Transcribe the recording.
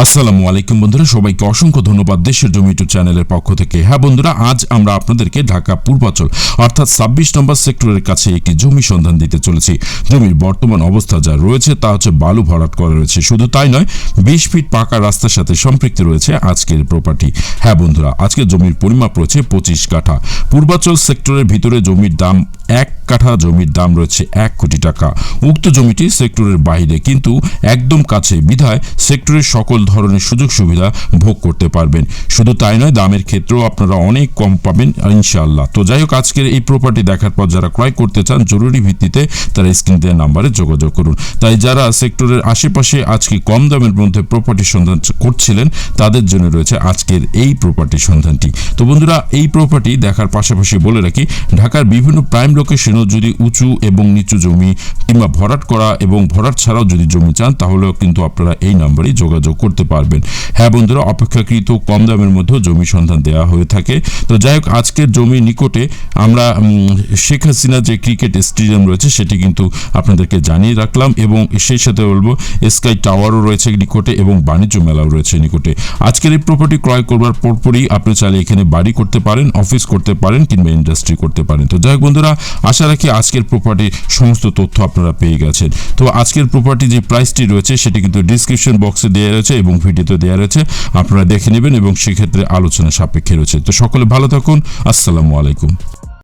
আসসালামু আলাইকুম বন্ধুরা, সবাইকে অসংখ্য ধন্যবাদ দেশের জমি ইউটিউব চ্যানেলের পক্ষ থেকে। হ্যাঁ বন্ধুরা, আজ আমরা আপনাদেরকে ঢাকা পূর্বাচল, অর্থাৎ ছাব্বিশ নম্বর সেক্টরের কাছে একটি জমি সন্ধান দিতে চলেছি। জমির বর্তমান অবস্থা যা রয়েছে তা হচ্ছে বালু ভরাট করা রয়েছে। শুধু তাই নয়, বিশ ফিট পাকা রাস্তার সাথে সম্পৃক্ত রয়েছে আজকের প্রপার্টি হ্যাঁ বন্ধুরা, আজকের জমির পরিমাপ রয়েছে পঁচিশ কাঠা। পূর্বাচল সেক্টরের ভিতরে জমির দাম এক কাঠা জমির দাম রয়েছে এক কোটি টাকা। উক্ত জমিটি সেক্টরের বাইরে কিন্তু একদম কাছে বিধায় সেক্টরের সকল ধরনের সুযোগ সুবিধা ভোগ করতে পারবেন। শুধু তাই নয়, দামের ক্ষেত্রেও আপনারা অনেক কম পাবেন, ইনশাআল্লাহ। তো যাই হোক, আজকের এই প্রপার্টি দেখার পর যারা ক্রয় করতে চান, জরুরি ভিত্তিতে তারা স্ক্রিন নাম্বারে যোগাযোগ করুন। তাই যারা সেক্টরের আশেপাশে আজকে কম দামের মধ্যে প্রপার্টি সন্ধান করছিলেন, তাদের জন্য রয়েছে আজকের এই প্রপার্টি সন্ধানটি। তো বন্ধুরা, এই প্রপার্টি দেখার পাশাপাশি বলে রাখি, ঢাকার বিভিন্ন প্রাইম লোকেশনও যদি উঁচু এবং নিচু জমি কিংবা ভরাট করা এবং ভরাট ছাড়াও যদি জমি চান, তাহলেও কিন্তু আপনারা এই নাম্বারেই যোগাযোগ করতে পারবেন। হ্যাঁ বন্ধুরা, অপেক্ষাকৃত কম দামের মধ্যেও জমি সন্ধান দেওয়া হয়ে থাকে। তো যাই হোক, আজকের জমি নিকটে আমরা শেখ হাসিনা যে ক্রিকেট স্টেডিয়াম রয়েছে, সেটি কিন্তু আপনাদেরকে জানিয়ে রাখলাম এবং সেই সাথে বলব, স্কাই টাওয়ারও রয়েছে নিকটে এবং বাণিজ্য মেলাও রয়েছে নিকটে। আজকের এই প্রপার্টি ক্রয় করবার পরপরই আপনি চাইলে এখানে বাড়ি করতে পারেন অফিস করতে পারেন কিংবা ইন্ডাস্ট্রি করতে পারেন। তো যাই হোক বন্ধুরা আশা রাখি আজকের প্রপার্টির সমস্ত তথ্য আপনারা পেয়ে গেছেন। তো আজকের প্রপার্টি যে প্রাইসটি রয়েছে, সেটি কিন্তু ডিসক্রিপশন বক্সে দেওয়া রয়েছে এবং ভিডিওতে দেওয়া রয়েছে। আপনারা দেখে নেবেন এবং সেক্ষেত্রে আলোচনা সাপেক্ষে রয়েছে। তো সকলে ভালো থাকুন। আসসালামু আলাইকুম।